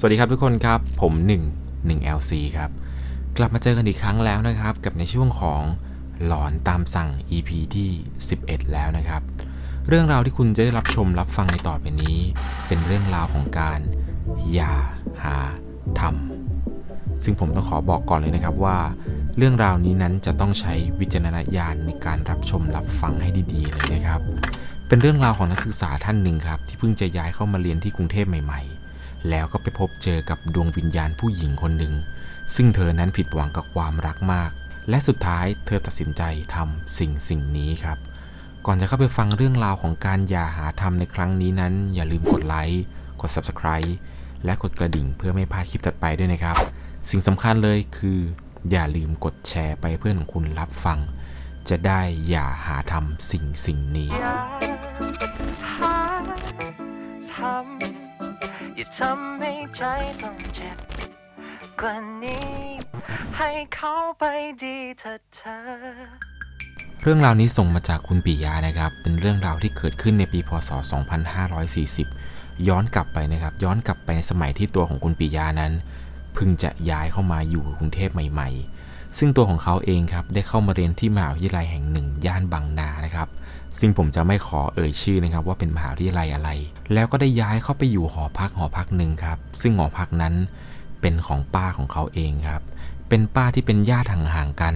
สวัสดีครับทุกคนครับ ผม1 1 LC ครับ กลับมาเจอกันอีกครั้งแล้วนะครับ กับในช่วงของหลอนตามสั่ง EP ที่ 11 แล้วนะครับ เรื่องราวที่คุณจะได้รับชมรับฟังในต่อไปนี้ เป็นเรื่องราวของการอย่าหาทำซึ่งผมต้องขอบอกก่อนเลยนะครับว่า เรื่องราวนี้นั้นจะต้องใช้วิจารณญาณในการรับชมรับฟังให้ดีๆเลยนะครับ เป็นเรื่องราวของนักศึกษาท่านหนึ่งครับที่เพิ่งจะย้ายเข้ามาเรียนที่กรุงเทพใหม่ ๆ แล้วก็ไปพบเจอกับดวงวิญญาณผู้หญิงคนหนึ่ง ซึ่งเธอนั้นผิดหวังกับความรักมาก และสุดท้ายเธอตัดสินใจทำสิ่งสิ่งนี้ครับ ก่อนจะเข้าไปฟังเรื่องราวของการอย่าหาทำในครั้งนี้นั้น อย่าลืมกดไลค์ กด Subscribe และกดกระดิ่งเพื่อไม่พลาดคลิปถัดไปด้วยนะครับ สิ่งสำคัญเลยคือ อย่าลืมกดแชร์ไปเพื่อนของคุณรับฟัง จะได้อย่าหาทำสิ่งสิ่งนี้ อย่าทำให้ใจต้องเจ็บกว่านี้ ให้เขาไปดีเถิดเธอเรื่องราวนี้ส่งมาจากคุณปิยานะครับ เป็นเรื่องราวที่เกิดขึ้นในปีพศ 2540 ย้อนกลับไปนะครับ ย้อนกลับไปในสมัยที่ตัวของคุณปิยานั้น เพิ่งจะย้ายเข้ามาอยู่กรุงเทพใหม่ๆ ซึ่งตัวของเขาเองครับได้เข้ามาเรียนที่มหาวิทยาลัยแห่งหนึ่ง ย่านบางนานะครับ ซึ่งผมจะไม่ขอเอ่ยชื่อนะครับว่าเป็นมหาวิทยาลัยอะไร แล้วก็ได้ย้ายเข้าไปอยู่หอพักหอพักหนึ่งครับ ซึ่งหอพักนั้นเป็นของป้าของเขาเองครับ เป็นป้าที่เป็นญาติห่างๆกัน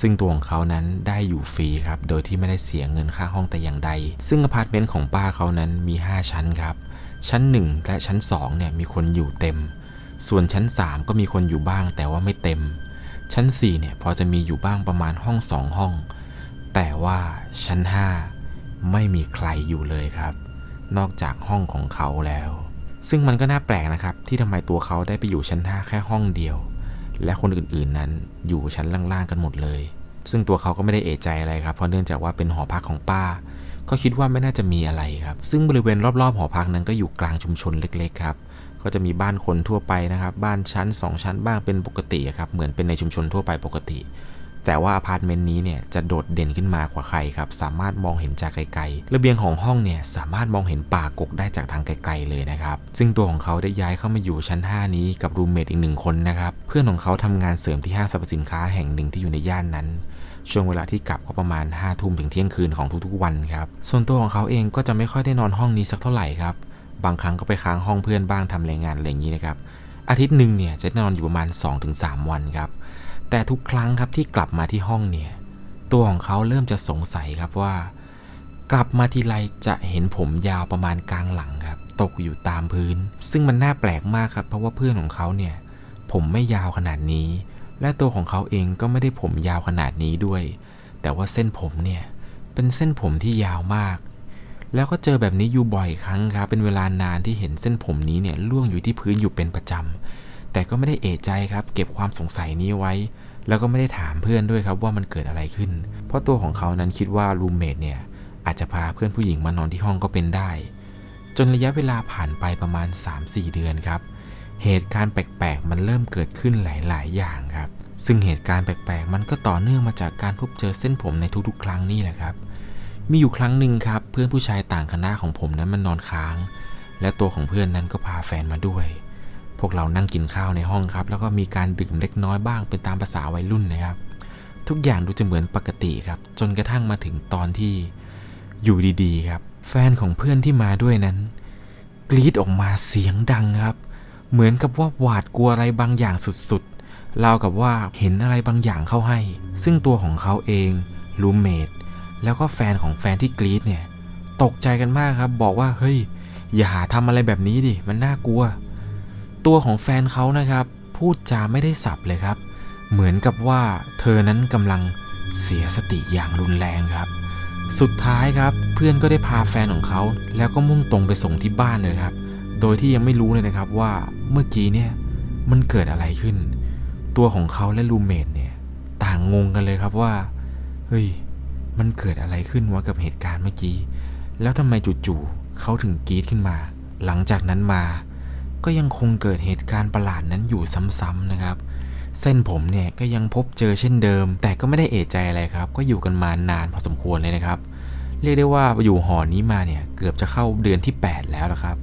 ซึ่งตัวของเขานั้นได้อยู่ฟรีครับ โดยที่ไม่ได้เสียเงินค่าห้องแต่อย่างใด ซึ่งอพาร์ตเมนต์ของป้าเขานั้นมี 5 ชั้นครับ ชั้น 1 และชั้น2เนี่ยมีคนอยู่เต็ม ส่วนชั้น 3 ก็มีคนอยู่บ้างแต่ว่าไม่เต็ม ชั้น 4 เนี่ยพอจะมีอยู่บ้างประมาณห้อง2ห้อง แต่ว่าชั้น 5 ไม่มีใครอยู่เลยครับ นอกจากห้องของเขาแล้ว ซึ่งมันก็น่าแปลกนะครับ ที่ทำไมตัวเขาได้ไปอยู่ชั้น 5 แค่ห้องเดียว และคนอื่นๆนั้นอยู่ชั้นล่างๆกันหมดเลย ซึ่งตัวเขาก็ไม่ได้เอะใจอะไรครับ เพราะเนื่องจากว่าเป็นหอพักของป้า ก็คิดว่าไม่น่าจะมีอะไรครับ ซึ่งบริเวณรอบๆหอพักนั้นก็อยู่กลางชุมชนเล็ก ๆ ครับ ก็จะมีบ้านคนทั่วไปนะครับ บ้านชั้น 2 ชั้นบ้างเป็นปกติครับ เหมือนเป็นในชุมชนทั่วไปปกติ แต่ว่าอพาร์ตเมนต์นี้เนี่ยจะโดดเด่นขึ้นมากว่าใครครับ สามารถมองเห็นจากไกลๆ ระเบียงของห้องเนี่ยสามารถมองเห็นป่ากกได้จากทางไกลๆเลยนะครับ ซึ่งตัวของเขาได้ย้ายเข้ามาอยู่ชั้น 5 นี้กับรูมเมทอีกหนึ่งคนนะครับ เพื่อนของเขาทำงานเสริมที่ห้างสรรพสินค้าแห่งหนึ่งที่อยู่ในย่านนั้นช่วงเวลาที่กลับก็ประมาณ5้าทุ่มถึงเที่ยงคืนของทุกๆวันครับ ส่วนตัวของเขาเองก็จะไม่ค่อยได้นอนห้องนี้สักเท่าไหร่ครับ บางครั้งก็ไปค้างห้องเพื่อนบ้างทำรายงานอะไรอย่างนี้นะครับ อาทิตย์หนึ่งเนี่ยจะนอนอยู่ประมาณ 2-3 วันครับ แต่ทุกครั้งครับที่กลับมาที่ห้องเนี่ย ตัวของเขาเริ่มจะสงสัยครับว่า กลับมาทีไรจะเห็นผมยาวประมาณกลางหลังครับ ตกอยู่ตามพื้น ซึ่งมันน่าแปลกมากครับเพราะว่าเพื่อนของเขาเนี่ย ผมไม่ยาวขนาดนี้ และตัวของเขาเองก็ไม่ได้ผมยาวขนาดนี้ด้วย แต่ว่าเส้นผมเนี่ยเป็นเส้นผมที่ยาวมาก แล้วก็เจอแบบนี้อยู่บ่อยครั้งครับ เป็นเวลานานที่เห็นเส้นผมนี้เนี่ยล่วงอยู่ที่พื้นอยู่เป็นประจำ แต่ก็ไม่ได้เอะใจครับ เก็บความสงสัยนี้ไว้ แล้วก็ไม่ได้ถามเพื่อนด้วยครับว่ามันเกิดอะไรขึ้น เพราะตัวของเขานั้นคิดว่ารูมเมทเนี่ยอาจจะพาเพื่อนผู้หญิงมานอนที่ห้องก็เป็นได้ จนระยะเวลาผ่านไปประมาณ 3-4 เดือนครับ เหตุการณ์แปลกๆ มันเริ่มเกิดขึ้นหลายๆ อย่างครับ ซึ่งเหตุการณ์แปลกๆ มันก็ต่อเนื่องมาจากการพบเจอเส้นผมในทุกๆ ครั้งนี่แหละครับ มีอยู่ครั้งหนึ่งครับ เพื่อนผู้ชายต่างคณะของผมนั้นมันนอนค้าง และตัวของเพื่อนนั้นก็พาแฟนมาด้วย พวกเรานั่งกินข้าวในห้องครับ แล้วก็มีการดื่มเล็กน้อยบ้างเป็นตามภาษาวัยรุ่นนะครับ ทุกอย่างดูจะเหมือนปกติครับ จนกระทั่งมาถึงตอนที่อยู่ดีๆ ครับ แฟนของเพื่อนที่มาด้วยนั้น กรีดออกมาเสียงดังครับ เหมือนกับว่าหวาดกลัวอะไรบางอย่างสุดๆราวกับว่าเห็นอะไรบางอย่างเข้าให้ ซึ่งตัวของเขาเองรูเมท แล้วก็แฟนของแฟนที่กรีดเนี่ยตกใจกันมากครับ บอกว่าเฮ้ย อย่าหาทำอะไรแบบนี้ดิมันน่ากลัว ตัวของแฟนเขานะครับ พูดจาไม่ได้สับเลยครับ เหมือนกับว่าเธอนั้นกำลังเสียสติอย่างรุนแรงครับ สุดท้ายครับเพื่อนก็ได้พาแฟนของเขา แล้วก็มุ่งตรงไปส่งที่บ้านเลยครับ โดยที่ยังไม่รู้เลยนะครับว่าเมื่อกี้เนี่ยมันเกิดอะไรขึ้น ตัวของเขาและรูเมทเนี่ยต่างงงกันเลยครับว่าเฮ้ย มันเกิดอะไรขึ้นวะกับเหตุการณ์เมื่อกี้ แล้วทำไมจู่ๆเขาถึงกรีดขึ้นมา หลังจากนั้นมา ก็ยังคงเกิดเหตุการณ์ประหลาดนั้นอยู่ซ้ำๆนะครับ เส้นผมเนี่ยก็ยังพบเจอเช่นเดิม แต่ก็ไม่ได้เอะใจอะไรครับ ก็อยู่กันมานานพอสมควรเลยนะครับ เรียกได้ว่าอยู่หอนี้มาเนี่ยเกือบจะเข้าเดือนที่ 8 แล้วละครับ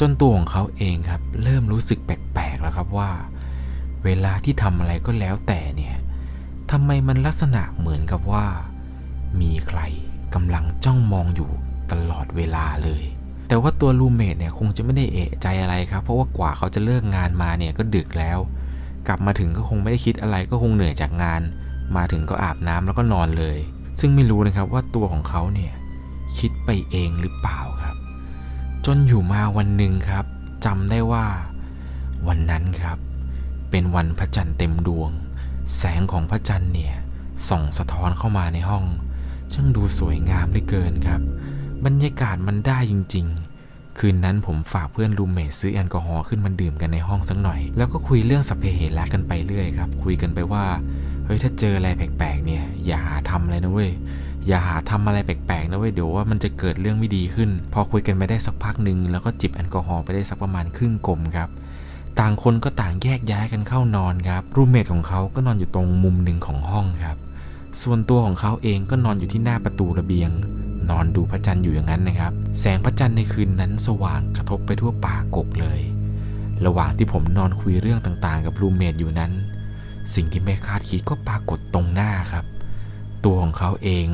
จจนตัวของเขาเองครับ เริ่มรู้สึกแปลกๆแล้วครับว่า เวลาที่ทำอะไรก็แล้วแต่เนี่ยทำไมมันลักษณะเหมือนกับว่า มีใครกำลังจ้องมองอยู่ตลอดเวลาเลย แต่ว่าตัวรูเมทเนี่ยคงจะไม่ได้เอะใจอะไรครับ เพราะว่ากว่าเขาจะเลิกงานมาเนี่ยก็ดึกแล้ว กลับมาถึงก็คงไม่ได้คิดอะไรก็คงเหนื่อยจากงาน มาถึงก็อาบน้ำแล้วก็นอนเลย ซึ่งไม่รู้นะครับว่าตัวของเขาเนี่ยคิดไปเองหรือเปล่าครับ จนอยู่มาวันหนึ่งครับจำได้ว่า วันนั้นครับ เป็นวันพระจันทร์เต็มดวง แสงของพระจันทร์เนี่ยส่องสะท้อนเข้ามาในห้อง ช่างดูสวยงามเหลือเกินครับ บรรยากาศมันได้จริง ๆ คืนนั้นผมฝากเพื่อนรูมเมทซื้อแอลกอฮอล์ขึ้นมาดื่มกันในห้องสักหน่อย แล้วก็คุยเรื่องสัพเพเหระกันไปเรื่อยครับ คุยกันไปว่า เฮ้ยถ้าเจออะไรแปลกๆเนี่ย อย่าหาทำเลยนะเว้ยอย่าหาทำอะไรแปลกๆนะเว้ยเดี๋ยวว่ามันจะเกิดเรื่องไม่ดีขึ้น พอคุยกันไปได้สักพักหนึ่งแล้วก็จิบแอลกอฮอล์ไปได้สักประมาณครึ่งกลมครับ ต่างคนก็ต่างแยกย้ายกันเข้านอนครับรูมเมทของเขาก็นอนอยู่ตรงมุมหนึ่งของห้องครับ ส่วนตัวของเขาเองก็นอนอยู่ที่หน้าประตูระเบียง นอนดูพระจันทร์อยู่อย่างนั้นนะครับ แสงพระจันทร์ในคืนนั้นสว่างกระทบไปทั่วป่ากกเลย ระหว่างที่ผมนอนคุยเรื่องต่างๆ กับรูเมทอยู่นั้น สิ่งที่ไม่คาดคิดก็ปรากฏตรงหน้าครับ ตัวของเขาเอง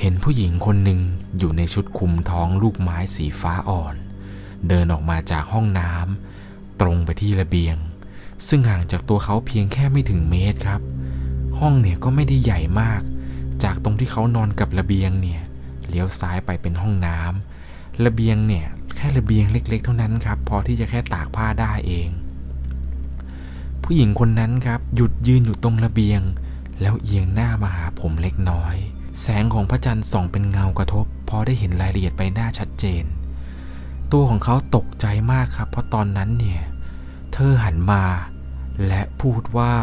เห็นผู้หญิงคนหนึ่งอยู่ในชุดคลุมท้องลูกไม้สีฟ้าอ่อน เดินออกมาจากห้องน้ำตรงไปที่ระเบียง ซึ่งห่างจากตัวเขาเพียงแค่ไม่ถึงเมตรครับ ห้องเนี่ยก็ไม่ได้ใหญ่มาก จากตรงที่เขานอนกับระเบียงเนี่ยเลี้ยวซ้ายไปเป็นห้องน้ำระเบียงเนี่ยแค่ระเบียงเล็ก ๆ เท่านั้นครับ พอที่จะแค่ตากผ้าได้เอง ผู้หญิงคนนั้นครับ หยุดยืนอยู่ตรงระเบียง แล้วเอียงหน้ามาหาผมเล็กน้อย แสงของพระจันทร์ส่องเป็นเงากระทบ พอได้เห็นรายละเอียดใบหน้าชัดเจน ตัวของเขาตกใจมากครับ เพราะตอนนั้นเนี่ย เธอหันมา และพูดว่า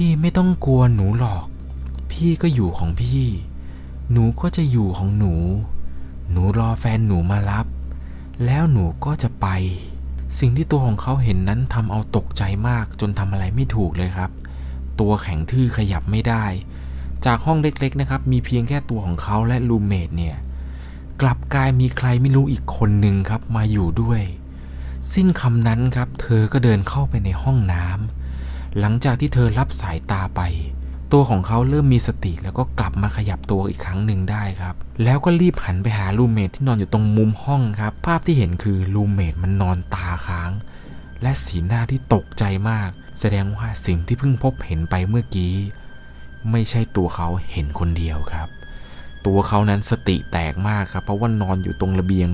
พี่ไม่ต้องกลัวหนูหรอก พี่ก็อยู่ของพี่ หนูก็จะอยู่ของหนู หนูรอแฟนหนูมารับ แล้วหนูก็จะไป สิ่งที่ตัวของเขาเห็นนั้นทำเอาตกใจมากจนทำอะไรไม่ถูกเลยครับ ตัวแข็งทื่อขยับไม่ได้ จากห้องเล็กๆนะครับ มีเพียงแค่ตัวของเขาและรูเมทเนี่ย กลับกลายมีใครไม่รู้อีกคนหนึ่งครับมาอยู่ด้วย สิ้นคำนั้นครับ เธอก็เดินเข้าไปในห้องน้ำ หลังจากที่เธอรับสายตาไป ตัวของเขาเริ่มมีสติแล้วก็กลับมาขยับตัวอีกครั้งหนึ่งได้ครับ แล้วก็รีบหันไปหารูเมทที่นอนอยู่ตรงมุมห้องครับ ภาพที่เห็นคือรูเมทมันนอนตาค้าง และสีหน้าที่ตกใจมาก แสดงว่าสิ่งที่เพิ่งพบเห็นไปเมื่อกี้ ไม่ใช่ตัวเขาเห็นคนเดียวครับ ตัวเขานั้นสติแตกมากครับ เพราะว่านอนอยู่ตรงระเบียง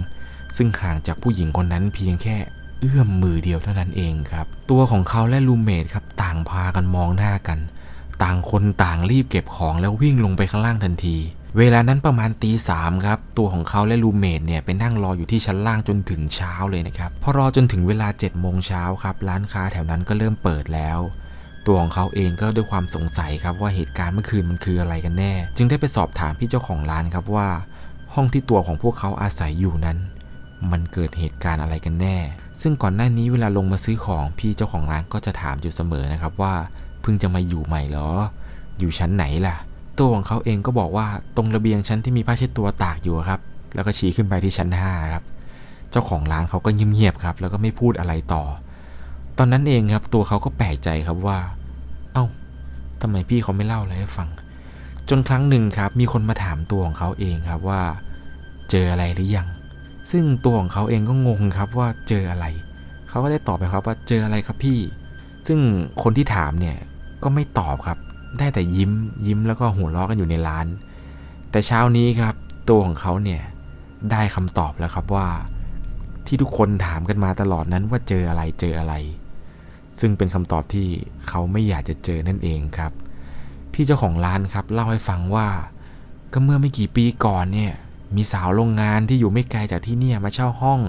ซึ่งห่างจากผู้หญิงคนนั้นเพียงแค่ เอื้อมมือเดียวเท่านั้นเองครับ ตัวของเขาและรูเมทครับต่างพากันมองหน้ากัน ต่างคนต่างรีบเก็บของแล้ววิ่งลงไปข้างล่างทันที เวลานั้นประมาณตีสามครับ ตัวของเขาและรูเมทเนี่ยไปนั่งรออยู่ที่ชั้นล่างจนถึงเช้าเลยนะครับ พอรอจนถึงเวลา7จ็ดโมงเช้าครับ ร้านค้าแถวนั้นก็เริ่มเปิดแล้วตัวของเขาเองก็ด้วยความสงสัยครับว่าเหตุการณ์เมื่อคืนมันคืออะไรกันแน่ จึงได้ไปสอบถามพี่เจ้าของร้านครับว่า ห้องที่ตัวของพวกเขาอาศัยอยู่นั้น มันเกิดเหตุการณ์อะไรกันแน่ ซึ่งก่อนหน้านี้เวลาลงมาซื้อของพี่เจ้าของร้านก็จะถามอยู่เสมอนะครับว่าเพิ่งจะมาอยู่ใหม่หรอ อยู่ชั้นไหนล่ะ ตัวของเขาเองก็บอกว่าตรงระเบียงชั้นที่มีผ้าเช็ดตัวตากอยู่ครับ แล้วก็ชี้ขึ้นไปที่ชั้น5ครับ เจ้าของร้านเขาก็เงียบๆครับ แล้วก็ไม่พูดอะไรต่อ ตอนนั้นเองครับตัวเขาก็แปลกใจครับว่า เอ้าทำไมพี่เขาไม่เล่าอะไรให้ฟัง จนครั้งหนึ่งครับ มีคนมาถามตัวของเขาเองครับว่า เจออะไรหรือยัง ซึ่งตัวของเขาเองก็งงครับว่าเจออะไร เขาก็ได้ตอบไปครับว่าเจออะไรครับพี่ ซึ่งคนที่ถามเนี่ยก็ไม่ตอบครับ ได้แต่ยิ้มยิ้มแล้วก็หัวเราะกันอยู่ในร้าน แต่เช้านี้ครับตัวของเขาเนี่ยได้คำตอบแล้วครับว่า ที่ทุกคนถามกันมาตลอดนั้นว่าเจออะไรเจออะไร ซึ่งเป็นคำตอบที่เขาไม่อยากจะเจอนั่นเองครับ พี่เจ้าของร้านครับเล่าให้ฟังว่า ก็เมื่อไม่กี่ปีก่อนเนี่ย มีสาวโรงงานที่อยู่ไม่ไกลจากที่เนี่ยมาเช่าห้อง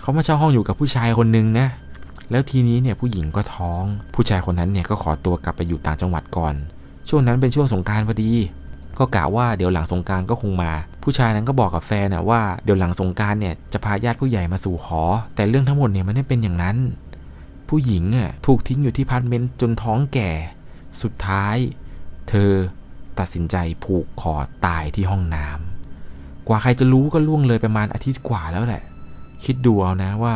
เขามาเช่าห้องอยู่กับผู้ชายคนหนึ่งนะ แล้วทีนี้เนี่ยผู้หญิงก็ท้อง ผู้ชายคนนั้นเนี่ยก็ขอตัวกลับไปอยู่ต่างจังหวัดก่อน ช่วงนั้นเป็นช่วงสงการพอดี ก็กะว่าเดี๋ยวหลังสงการก็คงมา ผู้ชายนั้นก็บอกกับแฟนนะว่าเดี๋ยวหลังสงการเนี่ยจะพาญาติผู้ใหญ่มาสู่ขอ แต่เรื่องทั้งหมดเนี่ยมันไม่เป็นอย่างนั้น ผู้หญิงอะถูกทิ้งอยู่ที่พาร์ทเมนต์จนท้องแก่ สุดท้าย เธอตัดสินใจผูกคอตายที่ห้องน้ำ ว่าใครจะรู้ก็ล่วงเลยประมาณอาทิตย์กว่าแล้วแหละ คิดดูเอานะว่า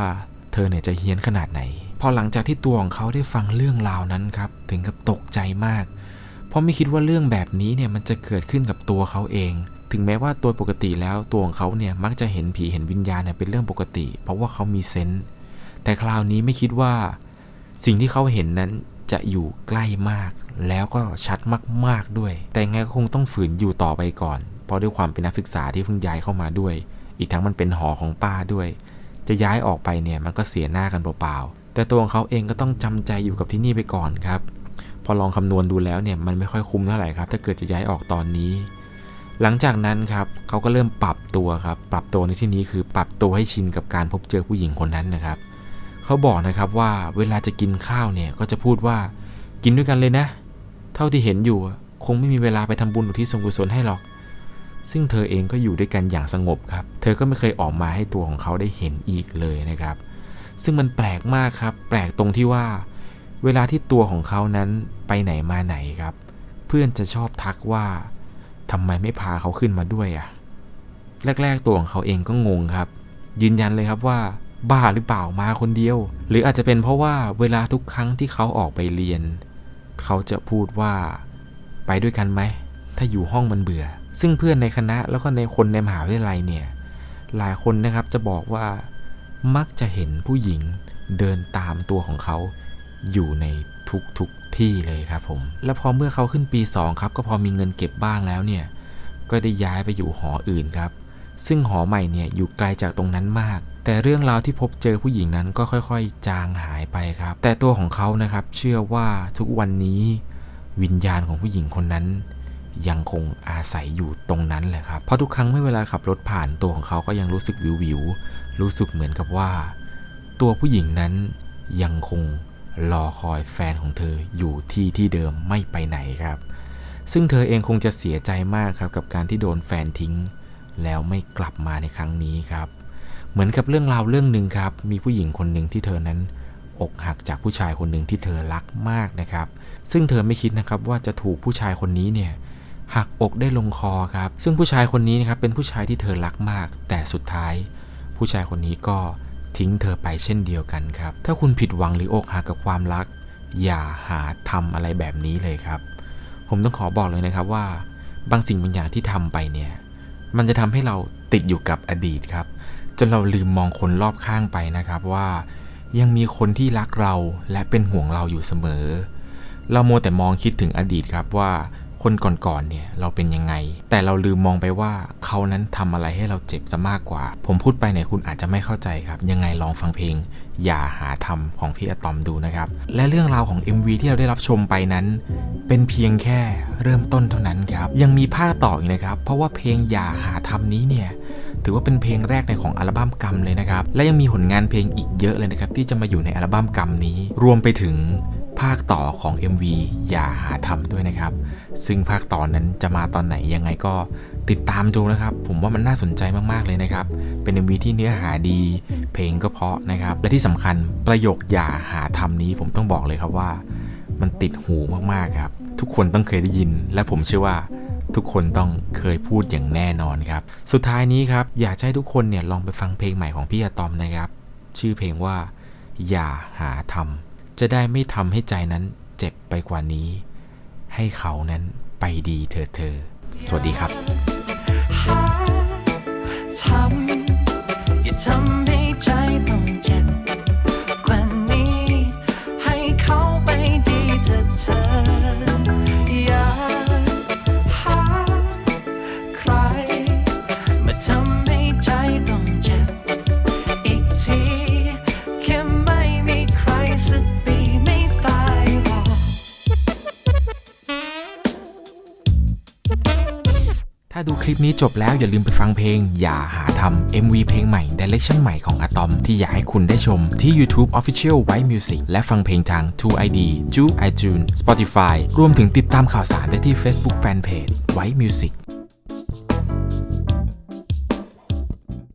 เธอเนี่ยจะเฮี้ยนขนาดไหน พอหลังจากที่ตัวของเขาได้ฟังเรื่องราวนั้นครับ ถึงกับตกใจมาก เพราะไม่คิดว่าเรื่องแบบนี้เนี่ยมันจะเกิดขึ้นกับตัวเขาเอง ถึงแม้ว่าตัวปกติแล้วตัวของเขาเนี่ยมักจะเห็นผีเห็นวิญญาณเนี่ยเป็นเรื่องปกติ เพราะว่าเขามีเซนส์แต่คราวนี้ไม่คิดว่า สิ่งที่เขาเห็นนั้นจะอยู่ใกล้มาก แล้วก็ชัดมากๆด้วย แต่ไงก็คงต้องฝืนอยู่ต่อไปก่อน เพราะด้วยความเป็นนักศึกษาที่เพิ่งย้ายเข้ามาด้วย อีกทั้งมันเป็นหอของป้าด้วย จะย้ายออกไปเนี่ยมันก็เสียหน้ากันเปล่าๆแต่ตัวของเขาเองก็ต้องจำใจอยู่กับที่นี่ไปก่อนครับ พอลองคำนวณดูแล้วเนี่ยมันไม่ค่อยคุ้มเท่าไหร่ครับ ถ้าเกิดจะย้ายออกตอนนี้ หลังจากนั้นครับเขาก็เริ่มปรับตัวครับ ปรับตัวในที่นี้คือปรับตัวให้ชินกับการพบเจอผู้หญิงคนนั้นนะครับเขาบอกนะครับว่าเวลาจะกินข้าวเนี่ยก็จะพูดว่ากินด้วยกันเลยนะ เท่าที่เห็นอยู่คงไม่มีเวลาไปทำบุญอุทิศส่วนกุศลให้หรอก ซึ่งเธอเองก็อยู่ด้วยกันอย่างสงบครับ เธอก็ไม่เคยออกมาให้ตัวของเขาได้เห็นอีกเลยนะครับ ซึ่งมันแปลกมากครับ แปลกตรงที่ว่า เวลาที่ตัวของเขานั้นไปไหนมาไหนครับ เพื่อนจะชอบทักว่าทำไมไม่พาเขาขึ้นมาด้วยอะ่ะ แรก ๆ ตัวของเขาเองก็งงครับ ยืนยันเลยครับว่า บ้าหรือเปล่ามาคนเดียว หรืออาจจะเป็นเพราะว่าเวลาทุกครั้งที่เขาออกไปเรียน เขาจะพูดว่า ไปด้วยกันไหม ถ้าอยู่ห้องมันเบื่อ ซึ่งเพื่อนในคณะแล้วก็ในคนในมหาวิทยาลัยเนี่ยหลายคนนะครับจะบอกว่ามักจะเห็นผู้หญิงเดินตามตัวของเขาอยู่ในทุกๆที่เลยครับผม แล้วพอเมื่อเขาขึ้นปี 2 ครับ ก็พอมีเงินเก็บบ้างแล้วเนี่ย ก็ได้ย้ายไปอยู่หออื่นครับ ซึ่งหอใหม่เนี่ยอยู่ไกลจากตรงนั้นมาก แต่เรื่องราวที่พบเจอผู้หญิงนั้นก็ค่อยๆ จางหายไปครับ แต่ตัวของเขานะครับเชื่อว่าทุกวันนี้วิญญาณของผู้หญิงคนนั้น ยังคงอาศัยอยู่ตรงนั้นแหละครับ เพราะทุกครั้งเมื่อเวลาขับรถผ่านตัวของเขาก็ยังรู้สึกวิววิว รู้สึกเหมือนกับว่า ตัวผู้หญิงนั้นยังคงรอคอยแฟนของเธออยู่ที่ที่เดิมไม่ไปไหนครับ ซึ่งเธอเองคงจะเสียใจมากครับกับการที่โดนแฟนทิ้ง แล้วไม่กลับมาในครั้งนี้ครับ เหมือนกับเรื่องราวเรื่องหนึ่งครับ มีผู้หญิงคนหนึ่งที่เธอนั้นอกหักจากผู้ชายคนหนึ่งที่เธอรักมากนะครับ ซึ่งเธอไม่คิดนะครับว่าจะถูกผู้ชายคนนี้เนี่ย หักอกได้ลงคอครับ ซึ่งผู้ชายคนนี้นะครับเป็นผู้ชายที่เธอรักมาก แต่สุดท้าย ผู้ชายคนนี้ก็ทิ้งเธอไปเช่นเดียวกันครับ ถ้าคุณผิดหวังหรืออกหักกับความรัก อย่าหาทำอะไรแบบนี้เลยครับ ผมต้องขอบอกเลยนะครับว่า บางสิ่งบางอย่างที่ทำไปเนี่ย มันจะทำให้เราติดอยู่กับอดีตครับ จนเราลืมมองคนรอบข้างไปนะครับว่ายังมีคนที่รักเราและเป็นห่วงเราอยู่เสมอ เราโมวแต่มองคิดถึงอดีตครับว่า คนก่อนๆเนี่ยเราเป็นยังไง แต่เราลืมมองไปว่าเขานั้นทำอะไรให้เราเจ็บซะมากกว่า ผมพูดไปเนี่ยคุณอาจจะไม่เข้าใจครับ ยังไงลองฟังเพลง อย่าหาทำของพี่อะตอมดูนะครับ และเรื่องราวของ MV ที่เราได้รับชมไปนั้น เป็นเพียงแค่เริ่มต้นเท่านั้นครับ ยังมีภาคต่ออีกนะครับ เพราะว่าเพลงอย่าหาทำนี้เนี่ยถือว่าเป็นเพลงแรกในของอัลบั้มกรรมเลยนะครับ และยังมีผลงานเพลงอีกเยอะเลยนะครับที่จะมาอยู่ในอัลบั้มกรรมนี้ รวมไปถึง ภาคต่อของ MV อย่าหาทำด้วยนะครับ ซึ่งภาคต่อนั้นจะมาตอนไหนยังไงก็ติดตามดูนะครับ ผมว่ามันน่าสนใจมากๆเลยนะครับ เป็น MV ที่เนื้อหาดี เพลงก็เพราะนะครับ และที่สำคัญประโยคอย่าหาทำนี้ผมต้องบอกเลยครับว่า มันติดหูมากๆครับ ทุกคนต้องเคยได้ยิน และผมเชื่อว่าทุกคนต้องเคยพูดอย่างแน่นอนครับ สุดท้ายนี้ครับอยากให้ทุกคนเนี่ยลองไปฟังเพลงใหม่ของพี่อะตอมนะครับ ชื่อเพลงว่า อย่าหาทำ จะได้ไม่ทำให้ใจนั้นเจ็บไปกว่านี้ ให้เขานั้นไปดีเถิดเธอ สวัสดีครับทำอย่าทำให้ใจ คลิปนี้จบแล้วอย่าลืมไปฟังเพลง อย่าหาทำ MV เพลงใหม่ Direction ใหม่ของอะตอมที่อยากให้คุณได้ชมที่ YouTube Official White Music และฟังเพลงทาง True ID, Ju iTunes, Spotify รวมถึงติดตามข่าวสารได้ที่ Facebook Fanpage White Music